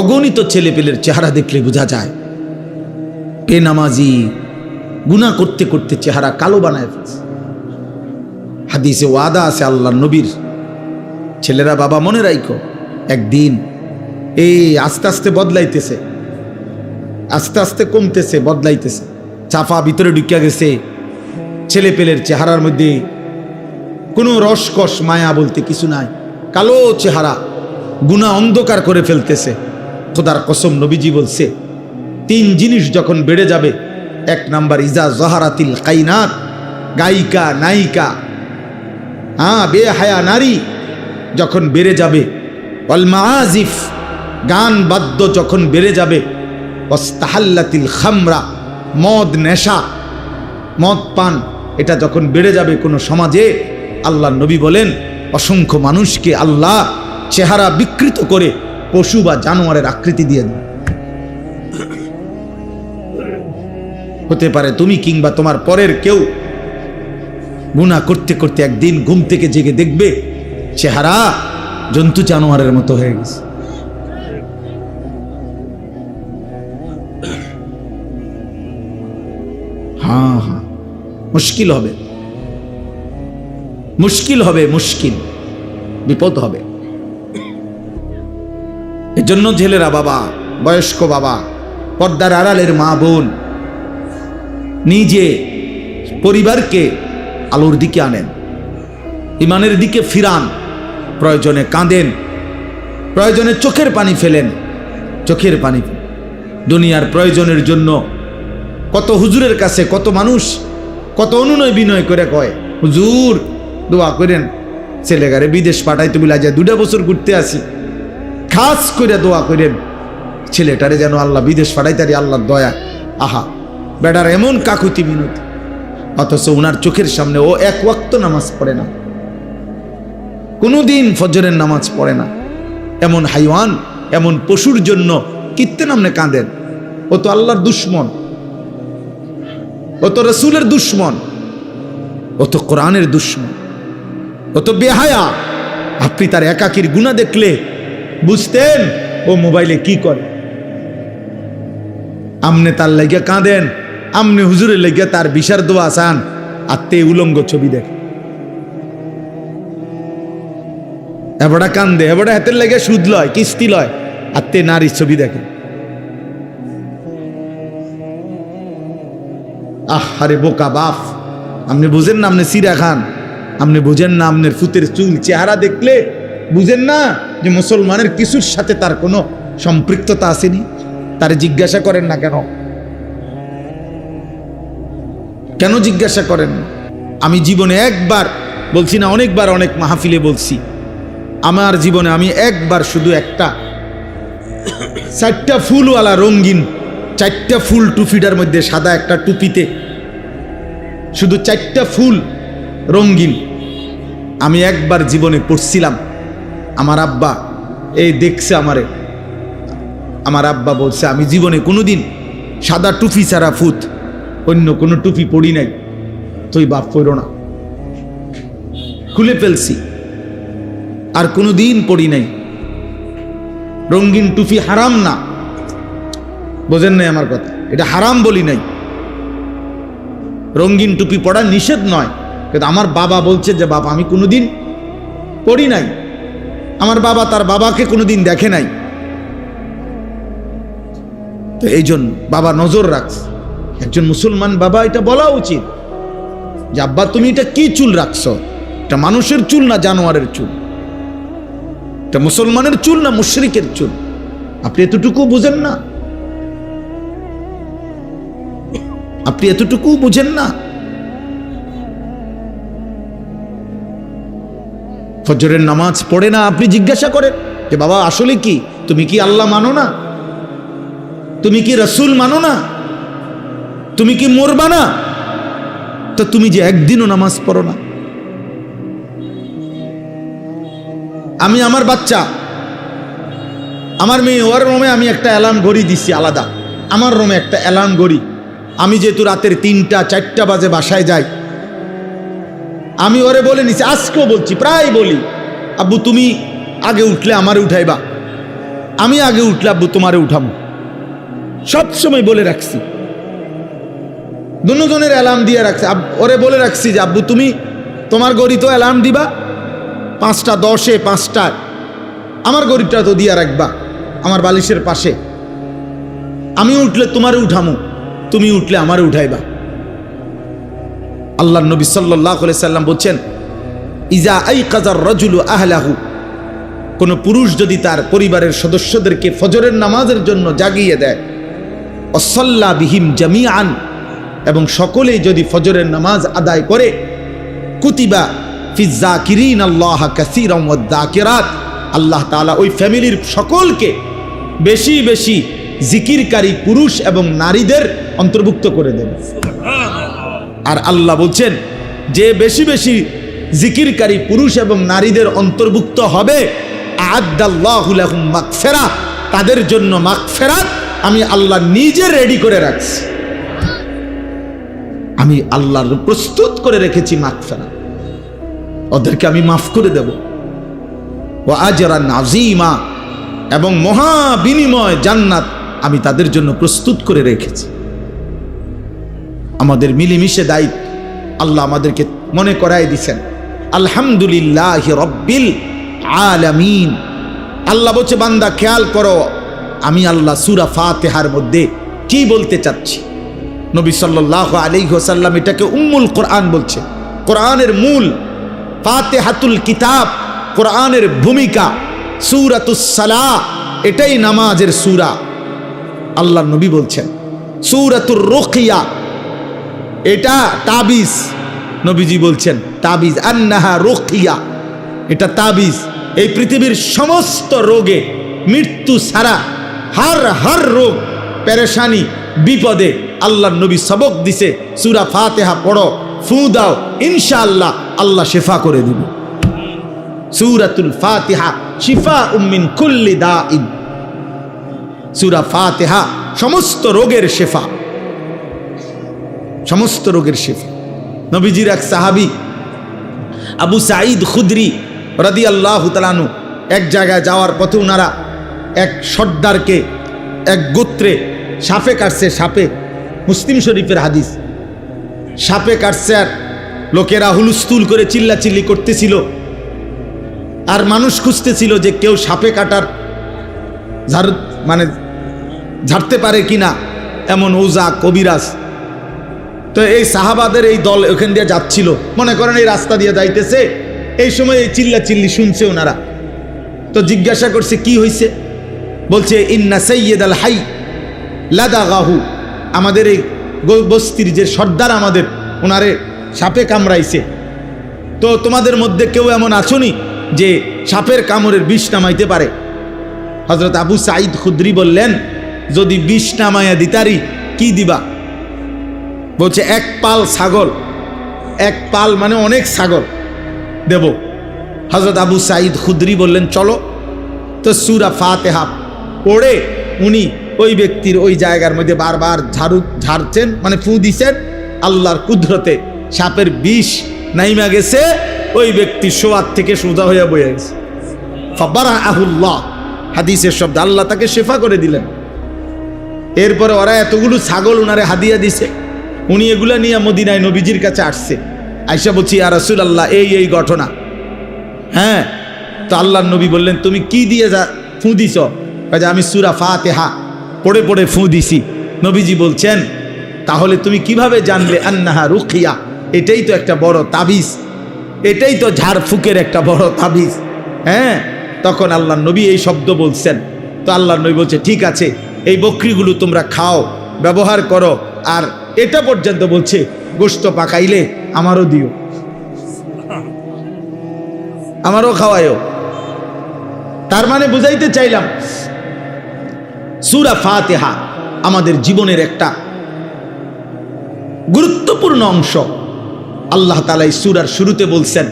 অগণিত ছেলেপেলের চেহারা দেখলে বোঝা যায়, বেনামাজি গুণা করতে করতে চেহারা কালো বানায় ফেলছে। হাদিসে ওয়াদা আছে আল্লাহ নবীর, ছেলেরা বাবা মনে রাখো একদিন এই আস্তে আস্তে বদলাইতেছে, আস্তে আস্তে কমতেছে, বদলাইতেছে, চাফা ভিতরে ঢুকিয়া গেছে ছেলে পেলের চেহারার মধ্যে কোনো রসকস, মায়া বলতে কিছু নাই, কালো চেহারা গুণা অন্ধকার করে ফেলতেছে। খোদার কসম নবীজি বলছে, তিন জিনিস যখন বেড়ে যাবে, এক নাম্বার, ইজা জহারাতিল কাইনাত, গায়িকা, নায়িকা হ্যাঁ বে হায়া নারী যখন বেড়ে যাবে অলমাজিফ গান বাদ্য যখন বেড়ে যাবে অস্তাহাল্লাতিল খামরা, মদ নেশা, মদ পান, এটা যখন বেড়ে যাবে কোনো সমাজে, আল্লাহ নবী বলেন, অসংখ্য মানুষকে আল্লাহ চেহারা বিকৃত করে পশু বা জানোয়ারের আকৃতি দিয়ে দেন হতে পারে তুমি কিংবা তোমার পরের কেউ গুণা করতে করতে একদিন ঘুম থেকে জেগে দেখবে চেহারা জন্তু জানোয়ারের মতো হয়ে গেছে। হ্যাঁ হ্যাঁ। মুশকিল হবে। মুশকিল হবে, মুশকিল। বিপদ হবে। এজন্য ছেলেরা বাবা, বয়স্ক বাবা, পর্দার আড়ালের মা বোন, নিজে পরিবারকে আলোর দিকে আনেন। ইমানের দিকে ফিরান, প্রয়োজনে কাঁদেন, প্রয়োজনে চোখের পানি ফেলেন। চোখের পানি, দুনিয়ার প্রয়োজনের জন্য কত হুজুরের কাছে কত মানুষ কত অনুনয় বিনয় করে কয়, হুজুর, দোয়া করেন, ছেলেগারে বিদেশ পাঠাইতে বলে যায় দুটা বছর ঘুরতে আসি। খাস করে দোয়া করেন ছেলেটারে যেন আল্লাহ বিদেশ পাঠাইতারি আল্লাহর দয়া। আহা, বেটার এমন কাকুতি মিনতি। অথচ ওনার চোখের সামনে ও এক ওয়াক্ত নামাজ পড়ে না। কোনোদিন ফজরের নামাজ পড়ে না। এমন হাইওয়ান, এমন পশুর জন্য কীর্তে নামনে কাঁদেন ও তো আল্লাহর দুশ্মন। ও তো রসুলের দুশ্মন। ও তো কোরআনের দুশ্মন। ও তো বেহায়া। আপনি তার একাকির গুণা দেখলে বুঝতেন ও মোবাইলে কি করে? আমনে তার লেগে কাঁদেন, আমনে হুজুরের লেগে তার বিশার দোয়া চান আর তে উলঙ্গ ছবি দেখ। এবড়া কান্দে, এবড়া হাতের লেগে সুদ লয়, কিস্তি লয়, আর তে নারীর ছবি দেখে। আহ, আরে বোকা বাপ আপনি বুঝেন না আপনি সিরা খান আপনি বুঝেন না আপনার ফুতের চুল চেহারা দেখলে বুঝেন না যে মুসলমানের কিছুর সাথে তার কোনো সম্পৃক্ততা আসেনি? তারে জিজ্ঞাসা করেন না কেন? কেন জিজ্ঞাসা করেন? আমি জীবনে একবার বলছি না, অনেকবার অনেক মাহফিলে বলছি। আমার জীবনে আমি একবার শুধু একটা। চারটা ফুলওয়ালা রঙিন, চারটা ফুল টুপিটার মধ্যে সাদা একটা টুপিতে। শুধু চারটা ফুল রঙিন। আমি একবার জীবনে পড়ছিলাম। আমার আব্বা, এই দেখছে আমারে। আমার আব্বা বলছে, আমি জীবনে কোনো দিন সাদা টুপি ছাড়া ফুত অন্য কোনো টুপি পড়ি নাই। তুই বাপ পড়ো না। খুলে ফেলছি। আর কোনো দিন পড়ি নাই। রঙিন টুপি হারাম না। বোঝেন নাই আমার কথা। এটা হারাম বলি নাই। রঙিন টুপি পড়া নিষেধ নয়। কিন্তু আমার বাবা বলছে যে বাবা আমি কোনোদিন পড়ি নাই। আমার বাবা তার বাবাকে কোনোদিন দেখে নাই। তো এই জন্য বাবা নজর রাখছে। একজন মুসলমান বাবা, এটা বলা উচিত যে, আব্বা, তুমি এটা কি চুল রাখছ? এটা মানুষের চুল না জানোয়ারের চুল? এটা মুসলমানের চুল না মুশরিকের চুল? আপনি এতটুকু বুঝেন না? আপনি এতটুকু বুঝেন না? ফজরের নামাজ পড়ে না, আপনি জিজ্ঞাসা করেন যে, বাবা, আসলে কি? তুমি কি আল্লাহ মানো না? তুমি কি রসুল মানো না? তুমি কি মরবা না? তো তুমি যে একদিনও নামাজ পড়ো না। আমি আমার বাচ্চা, আমার মেয়ে, ওর রুমে আমি একটা অ্যালার্ম ঘড়ি দিচ্ছি আলাদা। আমার রুমে একটা অ্যালার্ম ঘড়ি। আমি যেহেতু রাতের তিনটা, চারটা বাজে বাসায় যাই আমি ওরে বলে নিছি, আজকেও বলছি, প্রায় বলি। আব্বু, তুমি আগে উঠলে আমারে উঠাইবা। আমি আগে উঠলে আব্বু, তোমারে উঠাবো সবসময় বলে রাখছি। দুজনের অ্যালার্ম দিয়ে রাখছি। ওরে বলে রাখছি যে, আব্বু, তুমি তোমার গড়ি তো অ্যালার্ম দিবা। পাঁচটা দশে, পাঁচটায়। আমার গরিবটা তো দিয়া রাখবা, আমার বালিশের পাশে। আমি উঠলে তোমারে উঠামো, তুমি উঠলে আমারে উঠাইবা। আল্লাহ নবী সাল্লাহ সাল্লাম বলছেন, ইজা আই কাজার রজুলু আহলাহু কোনো পুরুষ যদি তার পরিবারের সদস্যদেরকে ফজরের নামাজের জন্য জাগিয়ে দেয়, অসল্লা বিহিম জামিয়ান এবং সকলেই যদি ফজরের নামাজ আদায় করে, কুতিবা ফিজা কিরিন আল্লাহ কাসিরম দাকিরাত আল্লাহ তাআলা ওই ফ্যামিলির সকলকে বেশি বেশি জিকিরকারী পুরুষ এবং নারীদের অন্তর্ভুক্ত করে দেবে। আর আল্লাহ বলছেন, যে বেশি বেশি জিকিরকারী পুরুষ এবং নারীদের অন্তর্ভুক্ত হবে আদাল্লাহুলাহুম তাদের জন্য মাগফেরাত আমি আল্লাহ নিজে রেডি করে রাখছি। আমি আল্লাহর প্রস্তুত করে রেখেছি মাগফেরা ওদেরকে আমি মাফ করে দেব। ও আজরা নাজিমা এবং মহা বিনিময় জান্নাত আমি তাদের জন্য প্রস্তুত করে রেখেছি। আমাদের মিলেমিশে দায়িত্ব আল্লাহ আমাদেরকে মনে করাই দিছেন। আলহামদুলিল্লাহ রব্বিল আলামিন। আল্লাহ বলছে, বান্দা, খেয়াল করো, আমি আল্লাহ সুরা ফাতেহার মধ্যে কি বলতে চাচ্ছি? নবী সাল্লাহ আলী হোসাল্লাম এটাকে উম্মুল কোরআন বলছে। কোরআনের মূল ফাতেহাতুল কিতাব, কোরআনের ভূমিকা সুরাতুসালা এটাই নামাজের সুরা। আল্লাহ নবী বলছেন, সুরাতুর রোকিয়া এটা তাবিজ। নবীজি বলছেন, তাবিজ। আন্নাহা রোকিয়া। এটা তাবিজ। এই পৃথিবীর সমস্ত রোগে মৃত্যু ছাড়া হার হার রোগ, পেরেশানি, বিপদে আল্লাহ নবী সবক দিছে। সুরা ফাতেহা পড়ো, ফু দাও, ইনশাআল্লাহ আল্লাহ শেফা করে দিবে। সুরাতুল ফাতিহা শিফা উম্মিন কুল্লি দাইন সুরা ফাতেহা সমস্ত রোগের শেফা। সমস্ত রোগের শেফা। নবীজির এক সাহাবি, আবু সাঈদ খুদরি রাদি আল্লাহ তালানু এক জায়গায় যাওয়ার পথে ওনারা এক সর্দারকে, এক গোত্রে, সাপে কাটছে সাপে। মুসলিম শরীফের হাদিস, সাপে কাটছে আর লোকেরা হুলুস্তুল করে চিল্লাচিল্লি করতেছিল। আর মানুষ খুঁজতেছিল যে কেউ সাপে কাটার ঝাড় মানে ঝাড়তে পারে কিনা। এমন ওজা, কবিরাজ তো এই সাহাবাদের এই দল ওখান দিয়ে যাচ্ছিল। মনে করেন এই রাস্তা দিয়ে যাইতেছে। এই সময় এই চিল্লা চিল্লি শুনছে ওনারা। তো জিজ্ঞাসা করছে, কি হয়েছে বলছে, ইন্না সৈয়দ আল হাই লাদা গাহু আমাদের এই বস্তির যে সর্দার আমাদের, ওনারে সাপে কামড়াইছে। তো তোমাদের মধ্যে কেউ এমন আছোনি যে সাপের কামড়ের বিষ নামাইতে পারে? হজরত আবু সাঈদ খুদ্রি বললেন, যদি বিষ নামাইয়া দিতারি, কি দিবা? বলছে, এক পাল ছাগল। এক পাল মানে অনেক ছাগল। দেব। হজরত আবু সাঈদ খুদ্রি বললেন, চলো। তো সুরা ফাতেহা পড়ে উনি ওই ব্যক্তির ওই জায়গার মধ্যে বারবার ঝাড়ু, ঝাড়ছেন মানে ফু দিছেন। আল্লাহর কুদরতে সাপের বিষ নাইমা গেছে, ওই ব্যক্তি সোয়ার থেকে সোজা হইয়া বয়ে গেছে। ফাবারা আহুল্লাহ হাদিসের শব্দ আল্লাহ তাকে শেফা করে দিলেন। এরপরে ওরা এতগুলো ছাগল উনারে হাদিয়া দিছে। উনি এগুলা নিয়ে মদিনায় নবীজির কাছে আসছে। আইসা বলছি আর রসুল আল্লাহ এই এই ঘটনা। হ্যাঁ? তো আল্লাহ নবী বললেন, তুমি কি দিয়ে যা ফু দিছ কাজে আমি সুরা ফাতেহা, পড়ে পড়ে ফু দিছি নবীজি বলছেন, তাহলে তুমি কীভাবে জানলে আন্নাহা রুখিয়া এটাই তো একটা বড় তাবিজ। এটাই তো ঝাড়ফুকের একটা বড় তাবিজ। হ্যাঁ? তখন আল্লাহ নবী এই শব্দ বলছেন। তো আল্লাহ নবী বলছে, ঠিক আছে, এই বকরিগুলো তোমরা খাও, ব্যবহার করো, আর এটা পর্যন্ত বলছে গোস্ত পাকাইলে আমারও দিও। আমারও খাওয়ায়ও। তার মানে বুঝাইতে চাইলাম, সুরা ফাতেহা আমাদের জীবনের একটা গুরুত্বপূর্ণ অংশ। আল্লাহ তালা এই সুরার শুরুতে বলছেন,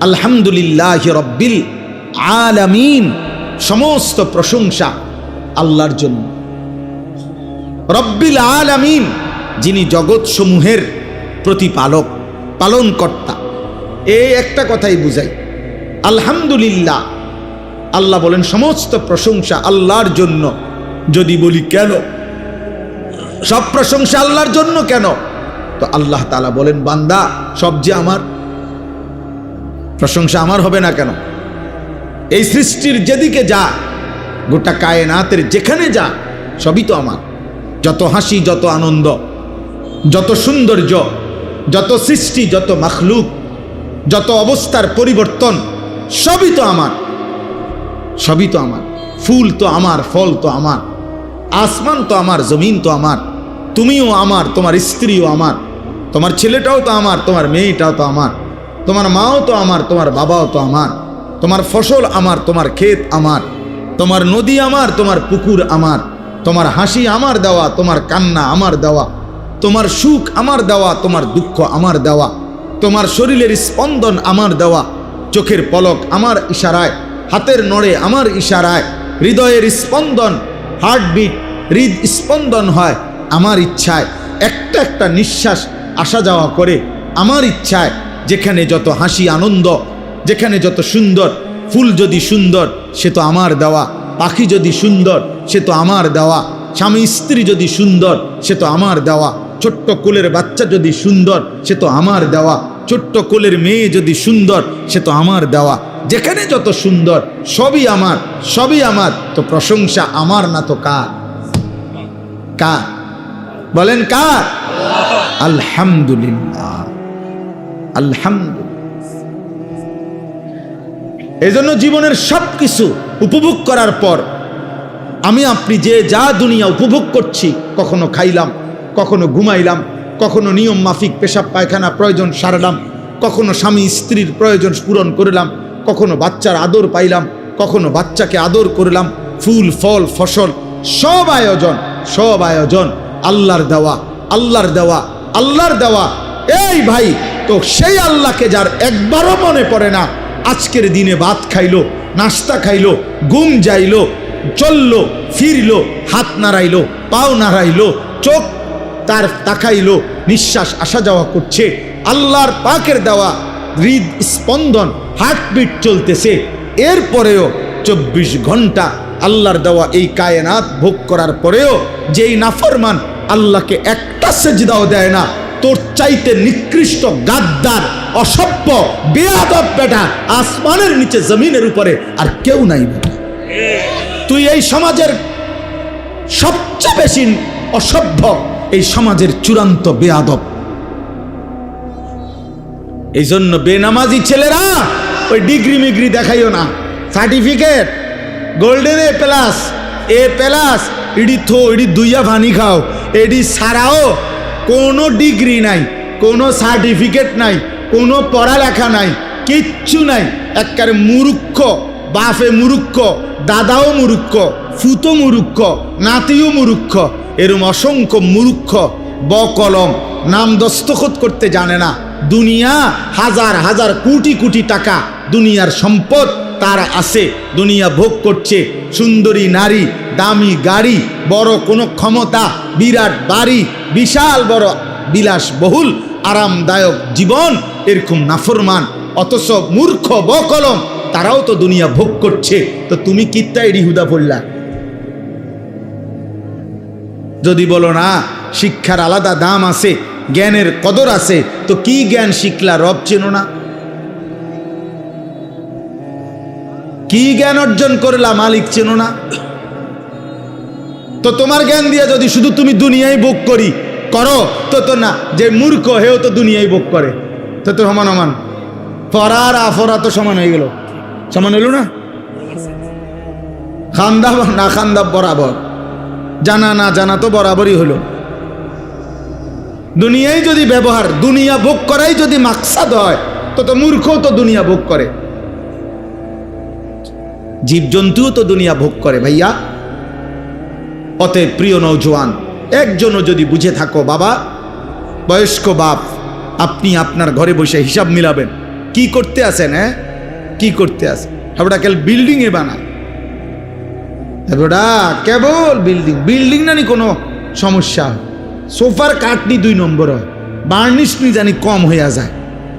আলহামদুলিল্লাহ রব্বিল আলামিন। সমস্ত প্রশংসা আল্লাহর জন্য। রব্বিল আলামিন। যিনি জগৎসমূহের প্রতিপালক, পালনকর্তা। এই একটা কথাই বুঝাই। আলহামদুলিল্লাহ। আল্লাহ বলেন, সমস্ত প্রশংসা আল্লাহর জন্য। যদি বলি, কেন? সব প্রশংসা আল্লাহর জন্য কেন? তো আল্লাহ তালা বলেন, বান্দা, সব যে আমার, প্রশংসা আমার হবে না কেন? এই সৃষ্টির যেদিকে যা, গোটা কায়নাতের যেখানে যা, সবই তো আমার। যত হাসি, যত আনন্দ যত সৌন্দর্য, যত সৃষ্টি, যত মাখলুক, যত অবস্থার পরিবর্তন, সবই তো আমার। সবই তো আমার। ফুল তো আমার, ফল তো আমার। আসমান তো আমার, জমিন তো আমার। তুমিও আমার, তোমার স্ত্রীও আমার। তোমার ছেলেটাও তো আমার, তোমার মেয়েটাও তো আমার। তোমার মাও তো আমার, তোমার বাবাও তো আমার। তোমার ফসল আমার, তোমার ক্ষেত আমার। তোমার নদী আমার, তোমার পুকুর আমার। তোমার হাসি আমার দেওয়া, তোমার কান্না আমার দেওয়া। তোমার সুখ আমার দেওয়া, তোমার দুঃখ আমার দেওয়া। তোমার শরীরের স্পন্দন আমার দেওয়া। চোখের পলক আমার ইশারায়, হাতের নড়ে আমার ইশারায়। হৃদয়ের স্পন্দন হার্টবিট হৃদ স্পন্দন হয় আমার ইচ্ছায়। একটা একটা নিঃশ্বাস আসা যাওয়া করে আমার ইচ্ছায়। যেখানে যত হাসি আনন্দ, যেখানে যত সুন্দর, ফুল যদি সুন্দর, সে তো আমার দেওয়া। পাখি যদি সুন্দর, সে তো আমার দেওয়া। স্বামী স্ত্রী যদি সুন্দর, সে তো আমার দেওয়া। ছোট্ট কোলের বাচ্চা যদি সুন্দর, সে তো আমার দেওয়া। ছোট্ট কোলের মেয়ে যদি সুন্দর, সে তো আমার দেওয়া। যেখানে যত সুন্দর, সবই আমার সবই আমার, তো প্রশংসা আমার না তো কার? কার? বলেন কার? আলহামদুলিল্লাহ। আলহামদুলিল্লাহ। এই জন্য জীবনের সব কিছু উপভোগ করার পর, আমি আপনি যে যা দুনিয়া উপভোগ করছি, কখনো খাইলাম। কখনো ঘুমাইলাম, কখনো নিয়ম মাফিক পেশাব পায়খানা প্রয়োজন সারলাম, কখনো স্বামী স্ত্রীর প্রয়োজন পূরণ করলাম, কখনো বাচ্চার আদর পাইলাম, কখনো বাচ্চাকে আদর করলাম, ফুল, ফল, ফসল, সব আয়োজন সব আয়োজন, আল্লাহর দেওয়া আল্লাহর দেওয়া আল্লাহর দেওয়া। এই ভাই, তো সেই আল্লাহকে যার একবারও মনে পড়ে না, আজকের দিনে ভাত খাইলো, নাস্তা খাইলো, ঘুম যাইলো, চলল, ফিরলো, হাত নাড়াইলো, পাও নাড়াইলো, চোখ তার তাকাইলো, নিঃশ্বাস আসা যাওয়া করছে। আল্লাহর পাকের দেওয়া হৃদ স্পন্দন হার্টবিট চলতেছে। এরপরেও চব্বিশ ঘণ্টা আল্লাহর দেওয়া এই কায়নাত ভোগ করার পরেও যেই নাফরমান আল্লাহকে একটা সেজদাও দেয় না, তোর চাইতে নিকৃষ্ট গাদ্দার, অসভ্য, বেয়াদব বেটা আসমানের নিচে জমিনের উপরে আর কেউ নাই তুই এই সমাজের সবচেয়ে বেশি অসভ্য এই সমাজের চূড়ান্ত বেয়াদব। এই জন্য বেনামাজি ছেলেরা ওই ডিগ্রি মিগ্রি দেখাইও না। Certificate, golden A plus A plus, ED থো, ইডি দুইয়া ভানি খাও, এডি ছাড়াও কোনো ডিগ্রি নাই, কোনো সার্টিফিকেট নাই, কোনো পড়ালেখা নাই, কিচ্ছু নাই। একবারে মুরুক্ষ বাফে মুরুক্ষ, দাদাও মুরুক্ষ, ফুতো মুরুক্ষ, নাতিও মুরুক্ষ এরম অসংখ্য মুরুক্ষ বকলম নাম দস্তখত করতে জানে না। দুনিয়া হাজার হাজার কোটি কোটি টাকা, দুনিয়ার সম্পদ তার আছে। দুনিয়া ভোগ করছে সুন্দরী নারী, দামি গাড়ি, বড় কোনো ক্ষমতা, বিরাট বাড়ি, বিশাল বড় বিলাস বহুল আরামদায়ক জীবন, এরকম নাফরমান। অথচ মূর্খ, বকলম, তারাও তো দুনিয়া ভোগ করছে। তো তুমি কিত্তায় রিহুদা পড়লা? যদি বলো না, শিক্ষার আলাদা দাম আছে, জ্ঞানের কদর আছে, তো কি জ্ঞান শিখলা রব চেনো না? কি জ্ঞান অর্জন করলা মালিক চেনো না? তো তোমার জ্ঞান দিয়ে যদি শুধু তুমি দুনিয়ায় ভোগ করি, করো, তো তো না, যে মূর্খ, হেও তো দুনিয়ায় ভোগ করে। তো তো সমান সমান। ফরা আর আফরা তো সমান হয়ে গেল। সমান হইল না? খান্দা না খান্দা বরাবর। জানা না জানা তো বরাবরই হলো। দুনিয়ায় যদি ব্যবহার, দুনিয়া ভোগ করাই যদি মাকসাদ হয়, তো তো মূর্খও তো দুনিয়া ভোগ করে। জীবজন্তুও তো দুনিয়া ভোগ করে ভাইয়া। অতএব প্রিয় নৌজওয়ান একজনও যদি বুঝে থাকো, বাবা, বয়স্ক বাপ, আপনি আপনার ঘরে বসে হিসাব মিলাবেন। কি করতে আছেন হ্যাঁ? কি করতে আছেন? হাবড়া কেল বিল্ডিংয়ে বানায় হাবড়া কেবল বিল্ডিং। বিল্ডিং নানি কোনো সমস্যা। সোফার কাটনি দুই নম্বর হয়। বার্নিশ নি জানি কম হইয়া যায়।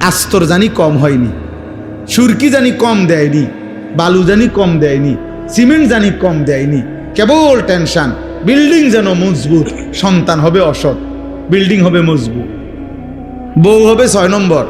আস্তর জানি কম হয়নি। সুরকি জানি কম দেয়নি। বালু জানি কম দেয়নি। সিমেন্ট জানি কম দেয়নি। কেবল টেনশন। বিল্ডিং যেন মজবুত। সন্তান হবে অসৎ। বিল্ডিং হবে মজবুত। বউ হবে ছয় নম্বর।